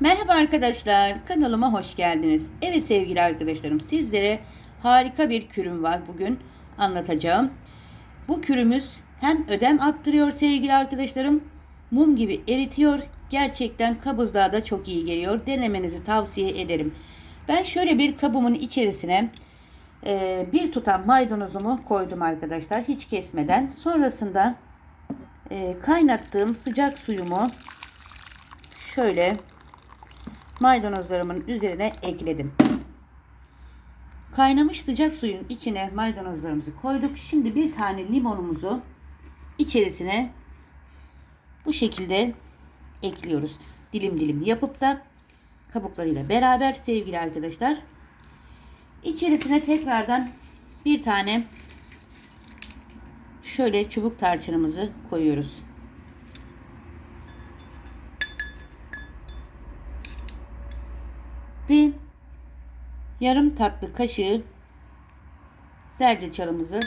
Merhaba arkadaşlar, kanalıma hoş geldiniz. Evet sevgili arkadaşlarım, sizlere harika bir kürüm var bugün anlatacağım. Bu kürümüz hem ödem attırıyor sevgili arkadaşlarım, mum gibi eritiyor. Gerçekten kabızlığa da çok iyi geliyor. Denemenizi tavsiye ederim. Ben şöyle bir kabımın içerisine e, bir tutam maydanozumu koydum arkadaşlar, hiç kesmeden. Sonrasında e, kaynattığım sıcak suyumu şöyle maydanozlarımın üzerine ekledim. Kaynamış sıcak suyun içine maydanozlarımızı koyduk. Şimdi bir tane limonumuzu içerisine bu şekilde ekliyoruz. Dilim dilim yapıp da kabuklarıyla beraber sevgili arkadaşlar. İçerisine tekrardan bir tane şöyle çubuk tarçınımızı koyuyoruz. Ve yarım tatlı kaşığı zerdeçalımızı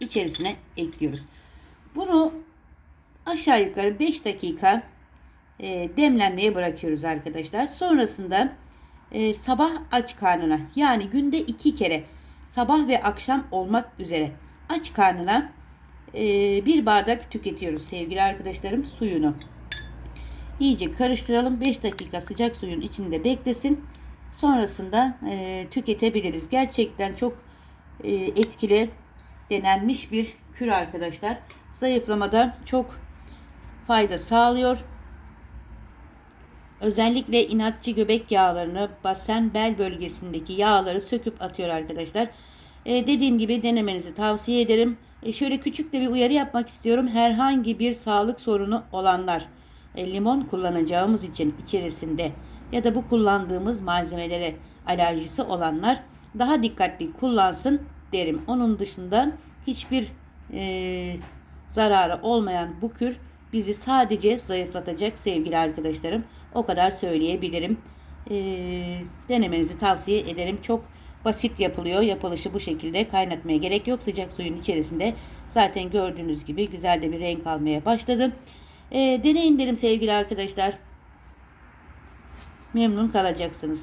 içerisine ekliyoruz. Bunu aşağı yukarı 5 dakika e, demlenmeye bırakıyoruz arkadaşlar. Sonrasında e, sabah aç karnına yani günde iki kere sabah ve akşam olmak üzere aç karnına e, bir bardak tüketiyoruz sevgili arkadaşlarım suyunu. İyice karıştıralım. 5 dakika sıcak suyun içinde beklesin. Sonrasında e, tüketebiliriz. Gerçekten çok e, etkili denenmiş bir kür arkadaşlar. Zayıflamada çok fayda sağlıyor. Özellikle inatçı göbek yağlarını, basen bel bölgesindeki yağları söküp atıyor arkadaşlar. E, dediğim gibi denemenizi tavsiye ederim. E, şöyle küçük de bir uyarı yapmak istiyorum. Herhangi bir sağlık sorunu olanlar e, limon kullanacağımız için içerisinde ya da bu kullandığımız malzemelere alerjisi olanlar daha dikkatli kullansın derim. Onun dışında hiçbir e, zararı olmayan bu kür bizi sadece zayıflatacak sevgili arkadaşlarım. O kadar söyleyebilirim. E, denemenizi tavsiye ederim. Çok basit yapılıyor. Yapılışı bu şekilde kaynatmaya gerek yok. Sıcak suyun içerisinde zaten gördüğünüz gibi güzel de bir renk almaya başladı. E, deneyin derim sevgili arkadaşlar. Memnun kalacaksınız.